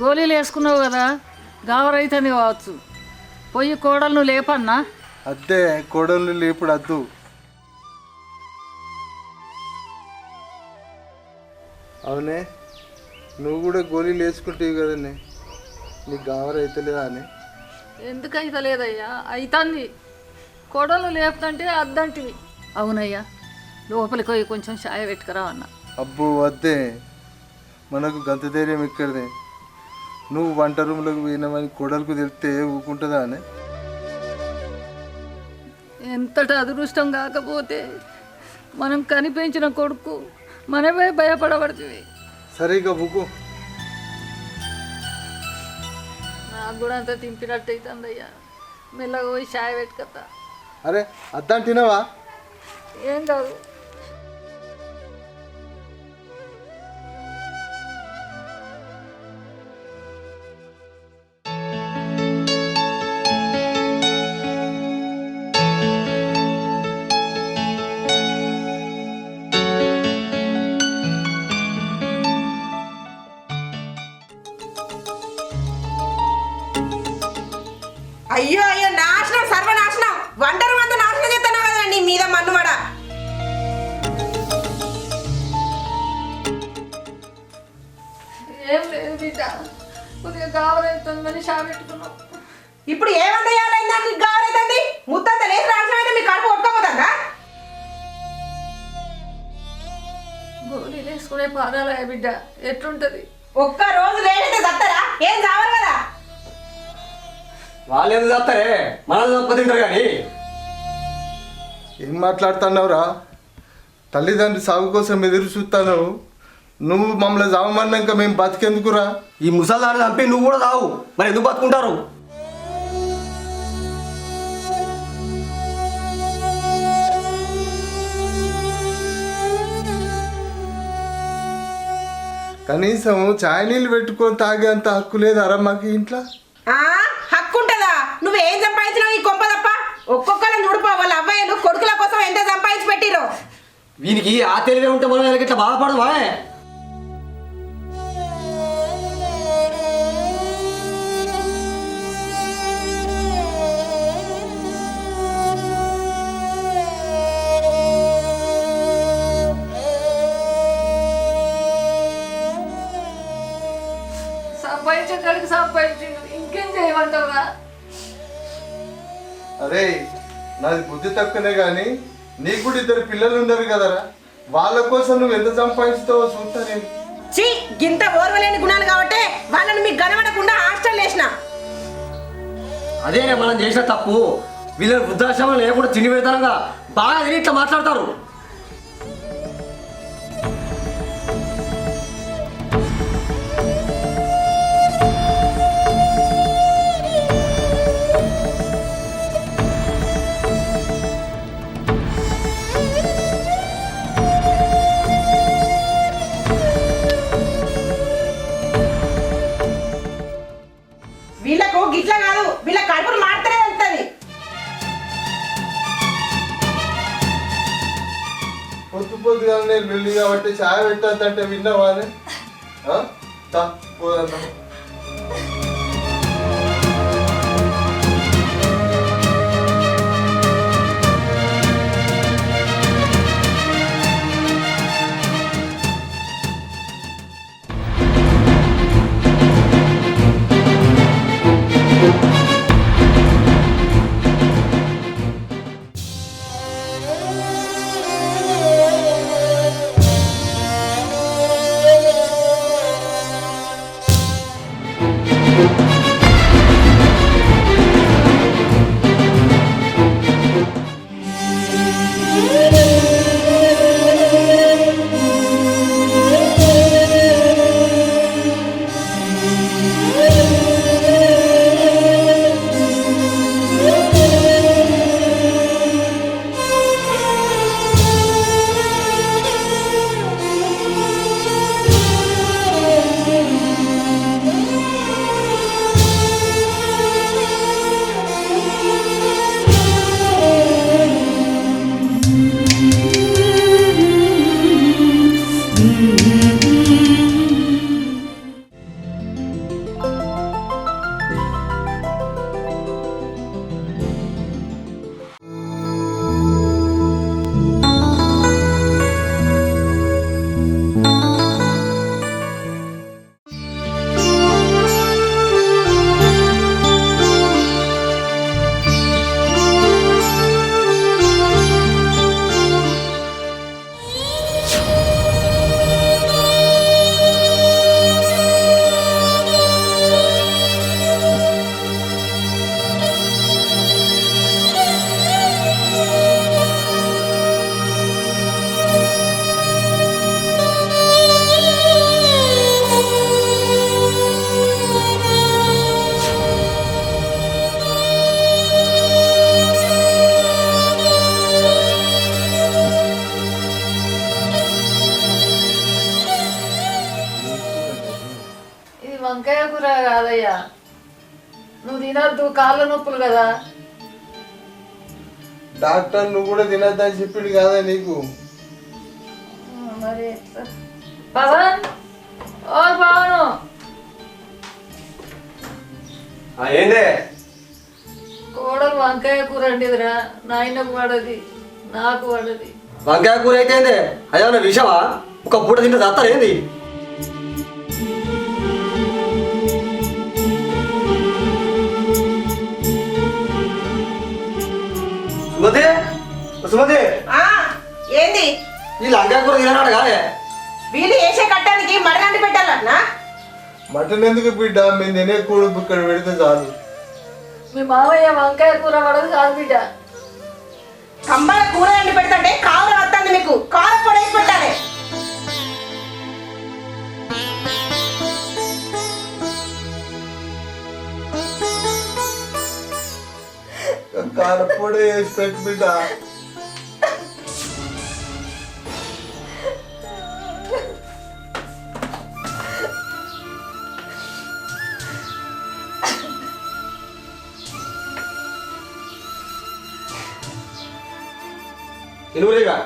గోళీలు వేసుకున్నావు కదా గావరైతుంది కావచ్చు. పొయ్యి కోడలను లేపన్నా? అద్దే కోడలు లేపుడు అద్దు అవునే నువ్వు కూడా గోళీలు వేసుకుంటావు కదనే నీకు గావర అవుతలేదా అని. ఎందుకు అయితలేదయ్యా? అయితంది. కోడలు లేపుతంటే అద్దంటివి. అవునయ్యా లోపలికి పోయి కొంచెం చాయ పెట్టుకురా అన్న అబ్బో వద్దే మనకు గంత ధైర్యం ఇక్కడదే నువ్వు వంట రూమ్లోకి పోయినామని కోడలకు తెలిస్తే ఊకుంటుందా అని? ఎంతటి అదృష్టం కాకపోతే మనం కనిపించిన కొడుకు మనమే భయపడబడుతుంది సరిగా ఊకు నాకు కూడా అంత తింపినట్టు అవుతుందయ్యా. మెల్లగా పోయి చాయ్ పెట్టుకతా అరే అద్దాం తినవా? ఏం కాదు. కొద్దిగా గావరైతుందని షా పెట్టుకున్నాం. ఇప్పుడు ఏమంత చేయాలైందా నీకు కావాలైతుంది ముత్తంత లేచి రాసిన అయితే మీ కడుపు ఒట్టుకోపోతుందా గోళీలు వేసుకునే పాదాలే బిడ్డ ఎట్లుంటది? ఒక్క రోజు లేనైతే చస్తారా ఏం చావాలి కదా? వాళ్ళు ఎందుకు చేస్తారే మనల్ని తప్పతింటారు కానీ. ఏం మాట్లాడుతున్నావురా? తల్లిదండ్రి సాగు కోసం ఎదురు చూస్తాను నువ్వు మమ్మల్ని చావమన్నాక మేము బతికెందుకురా? ఈ ముసల్దాన్ని చంపి నువ్వు కూడా తావు మరి ఎందుకు బతుకుంటారు? కనీసం చాయ్ నీళ్ళు పెట్టుకొని తాగేంత హక్కు లేదారా మాకు ఇంట్లో? ఆ హక్కు ఉంటుందా నువ్వు ఏం సంపాదించినావు ఈ కొంప తప్ప? ఒక్కొక్కరిని చూడిపో వాళ్ళ అబ్బాయిలు కొడుకుల కోసం ఎంత సంపాదించి పెట్టిరో వీనికి ఆ తెలివే ఉంటే మనం వీళ్ళకి ఇట్లా బాధపడమా సంపాదించే కాడికి సంపాదించిండు ఇంకేం చేయమంటావురా? అరే నాది బుద్ధి తక్కువనే కానీ నీకు కూడా ఇద్దరు పిల్లలు ఉన్నారు కదరా. వాళ్ళ కోసం నువ్వు ఎంత సంపాదిస్తావో చూస్తా నేను. చీ గింత ఓర్వలేని గుణాలు కాబట్టి వాళ్ళని మీకు గనవడకుండా హాస్టల్ వేసిన అదేనే మనం చేసిన తప్పు. వీళ్ళని వృద్ధాశ్రమం లేకుండా తిండి పెడతానుగా బాగా తిని ఇట్లా మాట్లాడతారు. పొద్దుగా వెళ్ళి కాబట్టి ఛాయ్ పెట్టద్దంటే విన్నావా అని? ఆ? తినద్దు కాళ్ళ నొప్పులు కదా. డాక్టర్ నువ్వు కూడా తినద్దని చెప్పిండు కదా నీకు. మరి? పవన్ ఓ పవను. ఆ, ఏందే? కోడలు వంకాయ కూర వండిదిరా నాయనకు పడది నాకు పడది. వంకాయ కూర అయితే ఏందే? అదే విషమా? ఒక పూట తింటే చేస్తారు సుమతి? సుమతి? ఆ ఏంది? ఈ లంకాయ కూర తినన్నాడు కాదే? వీళ్ళు వేసే కట్టానికి మడగంటి పెట్టాలన్నా మటన్ ఎందుకు బిడ్డ? మేము తినే కూడు ఇక్కడ పెడితే చాలు. మీ మామయ్య వంకాయ కూర పడదు కాదు బిడ్డ. కంబల కూర వండి పెడతాంటే కావులు వస్తుంది మీకు. కార పొడేసి పెట్టాలి. कारपोडे सटबिटा बोलेगा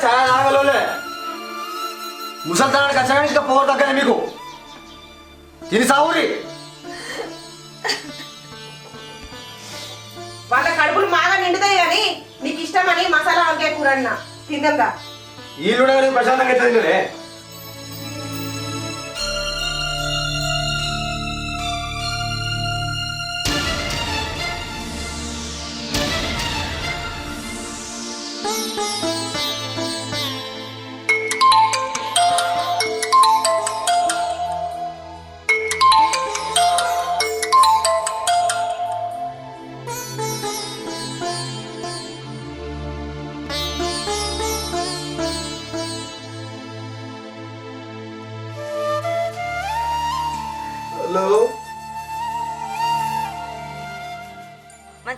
सारा नांगल लोले मुसलधान कचरा का पोर तक है मेरे को తిని సావురి. వాళ్ళ కడుపులు మాగా నిండుతాయి కానీ నీకు ఇష్టమని మసాలా వంకాయ కూర అన్న. తిందా వీళ్ళు ప్రశాంతంగా ఎట్లా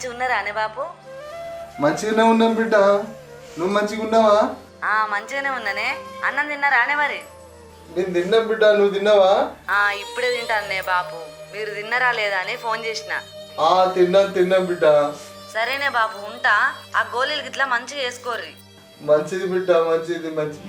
మంచిగా ఉన్నారా అనే బాపు మంచిగానే ఉన్నాం బిడ్డ. నువ్వు మంచిగా ఉన్నావా? ఆ మంచిగానే ఉన్నానే. అన్నం తిన్నారా అనే మరి? నేను తిన్నాం బిడ్డ నువ్వు తిన్నావా? ఆ ఇప్పుడే తింటానే బాపు మీరు తిన్నరా లేదా అని ఫోన్ చేసిన. ఆ తిన్నాం తిన్నాం బిడ్డ. సరేనే బాపు ఉంటా. ఆ గోళీలు గిట్లా మంచిగా వేసుకోర్రి. మంచిది బిడ్డ మంచిది మంచిది.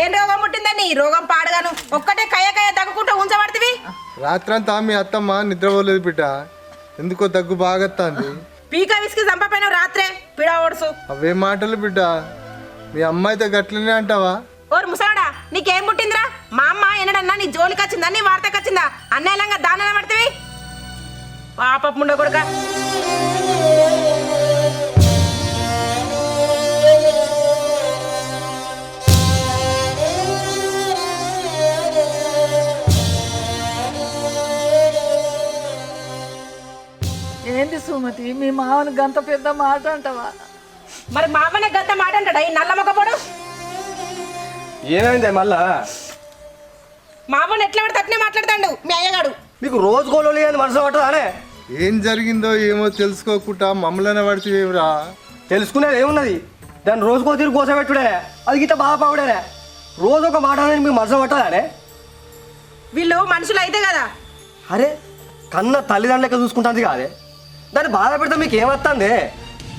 ఏం రోగం పుట్టిందని ఈ రోగం పాడగాను. ఒక్కటే కయ్య కయ్య తగ్గుకుంటూ ఉంచబడుతుంది రాత్రంతా మీ అత్తమ్మ నిద్రపోలేదు బిడ్డ. ఎందుకో దగ్గు బాగత్తాంది. పీక విసికి చంపపోయిన రాత్రే. పిడా ఓడుసు. అవే మాటలు బిడ్డ? మీ అమ్మాయితో గట్లనే అంటావా? ఓరు ముసలాడా నీకేం పుట్టిందిరా? మా అమ్మ ఎన్నడన్నా నీ జోలికి వచ్చిందా నీ వార్తకి వచ్చిందా? అన్నేలంగా దానాలు పడుతుంది పాప ముండ కొడుక. ఏంది సుమతి? మీ మామని గంత పెద్ద మాట అంటావా? మరి మా అమ్మనే గంత మాట అంటాడా? ఈ నల్ల మొక్కపోడు ఏమైంది మళ్ళా? మా అమ్మని ఎట్లా పడితే అట్నే మాట్లాడతాడు. మీ అయ్యగాడు. మీకు రోజు గోళీ అని మనసు పట్టదా అనే? ఏం జరిగిందో ఏమో తెలుసుకోకుండా మమ్మల్ని పడితేరా తెలుసుకునేది ఏమున్నది? దాన్ని రోజుకో తీరు కోసపెట్టుడే అది గిట్ట బాగా పావుడే రోజు ఒక మాట అనేది మీకు మనసు పట్టదానే వీళ్ళు మనుషులు అయితే కదా. అరే కన్న తల్లిదండ్రులకి చూసుకుంటుంది కాదే. దాన్ని బాధ పెడితే మీకు ఏమొస్తుంది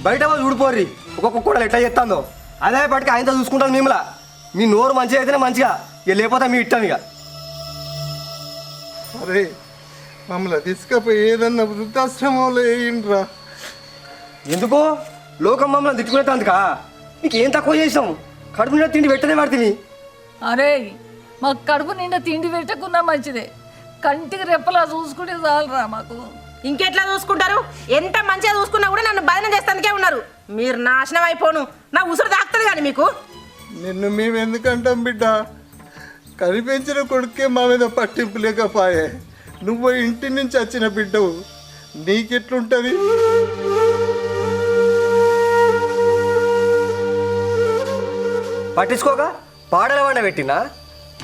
బయట వాళ్ళు చూడిపోర్రి ఒక్కొక్క కూడా ఎట్లా చేస్తుందో అదే పట్టుకు ఆయనతో చూసుకుంటాను మిమ్మల్ని. మీ నోరు మంచిగా అయితేనే మంచిగా. ఇక లేకపోతే మీ ఇట్టాం ఇక. అరే మమ్మల్ని తీసుకపోయి ఏదన్నా వృద్ధాశ్రమంలో వేయండిరా. ఎందుకో? లోకం మమ్మల్ని తిట్టుకునేందుకా నీకు ఏం తక్కువ చేసాం కడుపు నిండా తిండి పెట్టనే పడుతుంది. అరే మాకు కడుపు నిండా తిండి పెట్టకున్నా మంచిదే. కంటికి రెప్పలా చూసుకుంటే చాలరా మాకు. ఇంకెట్లా చూసుకుంటారు? ఎంత మంచిగా చూసుకున్నా కూడా నన్ను భజన చేస్తానికే ఉన్నారు. మీరు నాశనం అయిపోను. నా ఉసురు దాక్తుంది కానీ మీకు. నిన్ను మేము ఎందుకంటాం బిడ్డ? కనిపించిన కొడుకే మా మీద పట్టింపు లేకపాయే. నువ్వు ఇంటి నుంచి వచ్చిన బిడ్డవు. నీకెట్లుంటది? పట్టించుకోక? పాడల వండ పెట్టినా?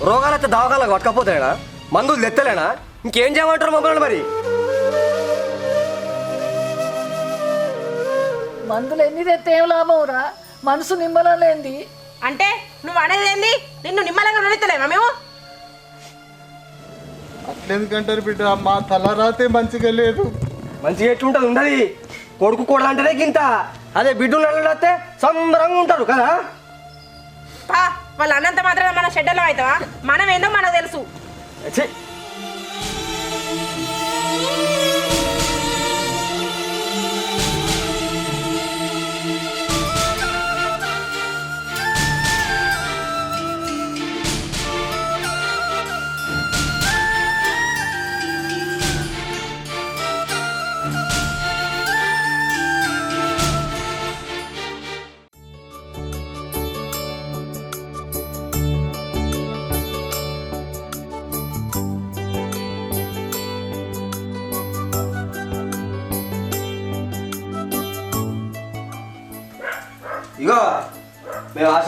రోగాలైతే దవాఖాలకు పట్టకపోతేనా మందులు తెత్తలేనా? ఇంకేం చేయమంటారు మమ్మల్ని మరి? మందులు ఎన్ని తెస్తే ఏం లాభం రా. మనసు నిమ్మలేంది అంటే నువ్వు అనేది ఏంది? నిన్ను నిమ్మలంగా నడుస్తలేమా మేము? అట్లెందుకంటారు బిడ్డ? మా తలరాతే మంచిగా లేదు. మంచిగా ఎట్లుంటుంది ఉండదు కొడుకు కూడా అంటేనే గింత. అదే బిడ్డలు నల్లడితే సంబరంగా ఉంటారు కదా? పా వాళ్ళు అన్నంత మాత్రమే మన షెడ్డలో అవుతావా? మనం ఏందో మనకు తెలుసు.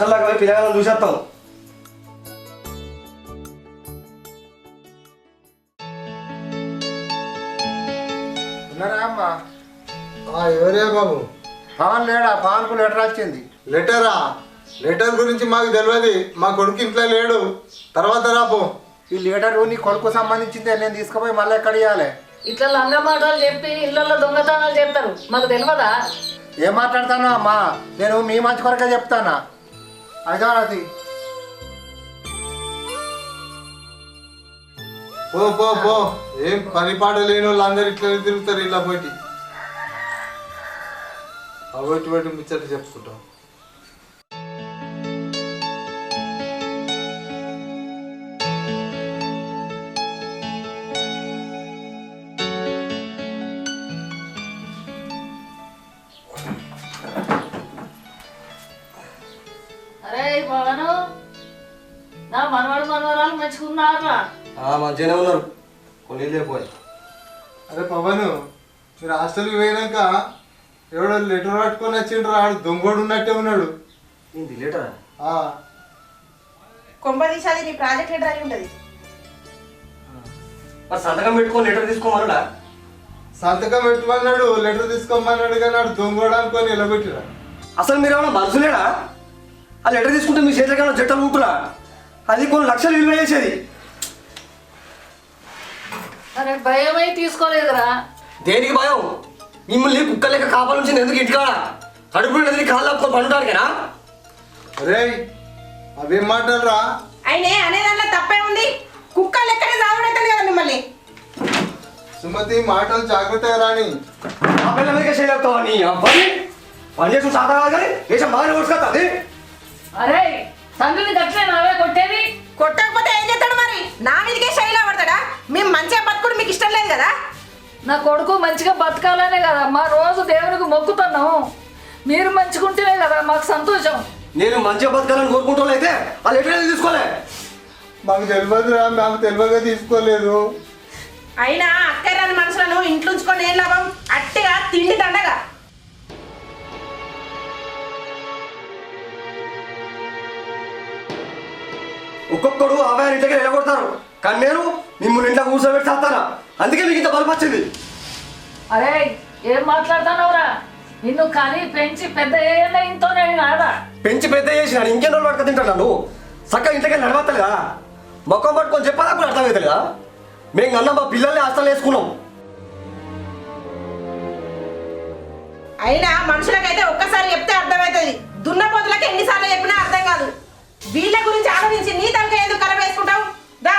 మేము హాస్టల్లోకి పోయి పిల్లగాలను చూసేస్తాం. ఉన్నారా అమ్మా? ఎవరే బాబు? పవన్ లేడా? పవన్కు లెటర్ వచ్చింది. లెటరా? లెటర్ గురించి మాకు తెలియదు మా కొడుకు ఇంట్లో లేడు. తర్వాత రాపో. ఈ లెటర్ నీ కొడుకు సంబంధించింది. నేను తీసుకుపోయి మళ్ళీ ఎక్కడ ఇవ్వాలి ఇట్లా లంగ మాటలు చెప్పి ఇళ్ళల్లో దొంగతనాలు చేస్తారు. మాకు తెలియదా ఏం మాట్లాడతాను అమ్మా? నేను మీ మంచి కొరకే చెప్తానా? అయితే పో పో పో. ఏం పని పాట లేని వాళ్ళు అందరు ఇట్లా తిరుగుతారు ఇలా పోయి అవటి వాటి ముచ్చట చెప్పుకుంటాం. మంచుకున్నారా మంచిగానే ఉన్నారు. కొన్ని లేకపోయి. అరే పవన్ మీరు హాస్టల్కి పోయినాక ఎవడో లెటర్ పట్టుకొని వచ్చిండ్రు ఆడు దొంగోడు ఉన్నట్టే ఉన్నాడు. ఏంది లేటరా? ఆ, కొంప తీసాది నీ ప్రాజెక్ట్ లెటర్ అయి ఉంటుంది. మరి సంతకం పెట్టుకొని లెటర్ తీసుకోమన్నాడా? సంతకం పెట్టమన్నాడు లెటర్ తీసుకోమన్నాడు కానీ ఆడు దొంగోడు అనుకొని నిలబెట్టిరా. అసలు మీరు ఏమైనా మనసులేడా ఆ లెటర్ తీసుకుంటే మీ ఏమైనా జట్టలు ఉంటురా అది కొన్ని లక్షలు విలువ చేసేది. అరే భయమై తీసుకోలేదురా. దేనికి భయం? మిమ్మల్ని కుక్క లెక్క కాపాలించింది ఎందుకు ఇంటికాడ? కడుపు నిండా కాళ్ళు ఆపుకొని పండుటానికేనా అరే అవేం మాటలరా అయినే అనేదానిలో తప్పే ఉంది. కుక్క లెక్కనే సాగుడైతుంది కదా మిమ్మల్ని. సుమతి మాటలు జాగ్రత్తగా రాని. ఆ పిల్ల మీదకే చేయలేపుతావా నీ అబ్బాయి పని చేసిన సాధా కాదు కానీ దేశం బాగానే కొట్టుకొస్తుంది అరే తండ్రిని గట్లే నావే కొట్టేది? కొట్టకపోతే ఏం చేస్తాడు నా మీదకే శైలి పడతాడా? మేము మంచిగా బతుకుడు మీకు ఇష్టం లేదు కదా? నా కొడుకు మంచిగా బతకాలనే కదా మా రోజు దేవునికి మొక్కుతున్నాం మీరు మంచుకుంటేనే కదా మాకు సంతోషం. నేను మంచిగా బతకాలని కోరుకుంటూ అయితే లెటర్ ఎందుకు తీసుకోలే. మాకు తెలియదురా మాకు తెలియక తీసుకోలేదు. అయినా అక్కర్రాని మనుషులను ఇంట్లో ఉంచుకొని ఏం లాభం? అట్టిగా తిండి దండగా. ఒక్కొక్కడు ఆమె ఇంటికి వెళ్ళగొడతారు. కానీ నేను మిమ్మల్ని ఇంట్లో కూర్చోబెట్టి చేస్తానా అందుకే మీకు ఇంత బలుపు వచ్చింది. అరే ఏం మాట్లాడుతున్నావురా? నిన్ను కానీ పెంచి పెద్ద ఇంతోనే కాదా పెంచి పెద్ద చేసిన ఇంకెన్ని రోజులు పట్టుకు తింటాను నువ్వు చక్కగా ఇంటికి నడవత్తలేదా? మొక్కం పట్టుకొని చెప్పాలా కూడా అర్థమవుతలేదా మేము అన్న మా పిల్లల్ని హాస్టల్ వేసుకున్నాం. అయినా మనుషులకైతే ఒక్కసారి చెప్తే అర్థమవుతుంది. దున్నపో వీళ్ళ గురించి ఆలోచించి నీ తనక ఎందుకు కలవేసుకుంటావు దా.